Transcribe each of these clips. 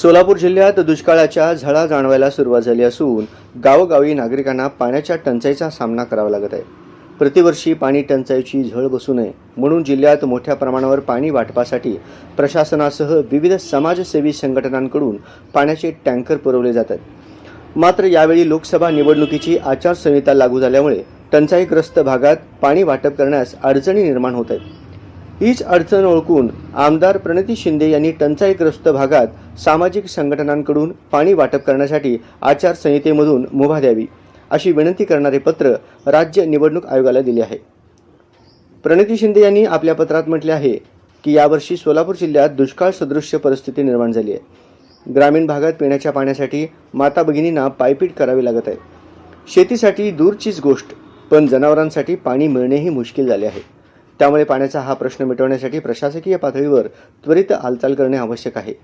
सोलापूर जिल्ह्यात दुष्काळाच्या झळा जाणवायला सुरुवात झाली असून गावोगावी नागरिकांना पाण्याच्या टंचाईचा सामना करावा लागत आहे. प्रतिवर्षी पाणी टंचाईची झळ बसू नये म्हणून जिल्ह्यात मोठ्या प्रमाणावर पाणी वाटपासाठी प्रशासनासह विविध समाजसेवी संघटनांकडून पाण्याचे टँकर पुरवले जातात. मात्र यावेळी लोकसभा निवडणुकीची आचारसंहिता लागू झाल्यामुळे टंचाईग्रस्त भागात पाणी वाटप करण्यास अडचणी निर्माण होत आहेत. हीच अडचण ओळखून आमदार प्रणिती शिंदे यांनी टंचाईग्रस्त भागात सामाजिक संघटनांकडून पाणी वाटप करण्यासाठी आचारसंहितेमधून मुभा द्यावी अशी विनंती करणारे पत्र राज्य निवडणूक आयोगाला दिले आहे. प्रणिती शिंदे यांनी आपल्या पत्रात म्हटले आहे की यावर्षी सोलापूर जिल्ह्यात दुष्काळ सदृश्य परिस्थिती निर्माण झाली आहे. ग्रामीण भागात पिण्याच्या पाण्यासाठी माता भगिनींना पायपीट करावी लागत आहे. शेतीसाठी दूरचीच गोष्ट पण जनावरांसाठी पाणी मिळणेही मुश्किल झाले आहे. त्यामुळे पाण्याचा हा प्रश्न मिटवण्यासाठी प्रशासकीय पातळीवर त्वरित हालचाल करणे आवश्यक आहे.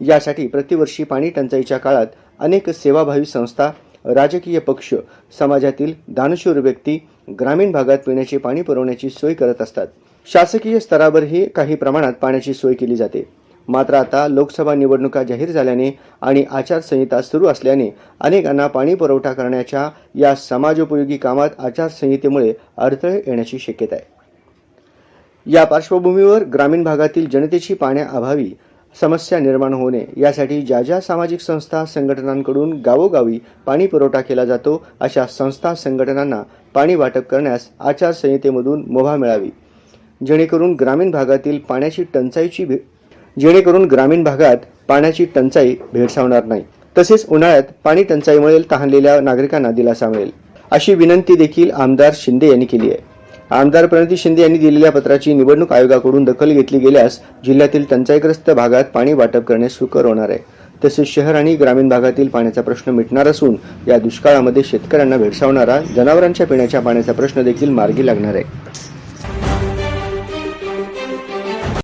यासाठी प्रतिवर्षी पाणी टंचाईच्या काळात अनेक सेवाभावी संस्था राजकीय पक्ष समाजातील दानशूर व्यक्ती ग्रामीण भागात पिण्याचे पाणी पुरवण्याची सोय करत असतात. शासकीय स्तरावरही काही प्रमाणात पाण्याची सोय केली जाते. मात्र आता लोकसभा निवडणुका जाहीर झाल्याने आणि आचारसंहिता सुरू असल्याने अनेकांना पाणी पुरवठा करण्याच्या या समाजोपयोगी कामात आचारसंहितेमुळे अडथळे येण्याची शक्यता आहे. या पार्श्वभूमीवर ग्रामीण भागातील जनतेची पाण्याअभावी समस्या निर्माण होऊ नये. यासाठी ज्या ज्या सामाजिक संस्था संघटनांकडून गावोगावी पाणी पुरवठा केला जातो अशा संस्था संघटनांना पाणी वाटप करण्यास आचारसंहितेमधून मुभा मिळावी. जेणेकरून ग्रामीण भागातील पाण्याची टंचाईची भे जेणेकरून ग्रामीण भागात पाण्याची टंचाई भेडसावणार नाही. तसेच उन्हाळ्यात पाणी टंचाईमुळे तहानलेल्या नागरिकांना दिलासा मिळेल. अशी विनंती देखील आमदार शिंदे यांनी केली आहे. आमदार प्रणिती शिंदे यांनी दिलेल्या पत्राची निवडणूक आयोगाकडून दखल घेतली गेल्यास जिल्ह्यातील टंचाईग्रस्त भागात पाणी वाटप करणे सुकर होणार आहे. तसेच शहर आणि ग्रामीण भागातील पाण्याचा प्रश्न मिटणार असून या दुष्काळामध्ये शेतकऱ्यांना भेडसावणारा जनावरांच्या पिण्याच्या पाण्याचा प्रश्न देखील मार्गी लागणार आहे.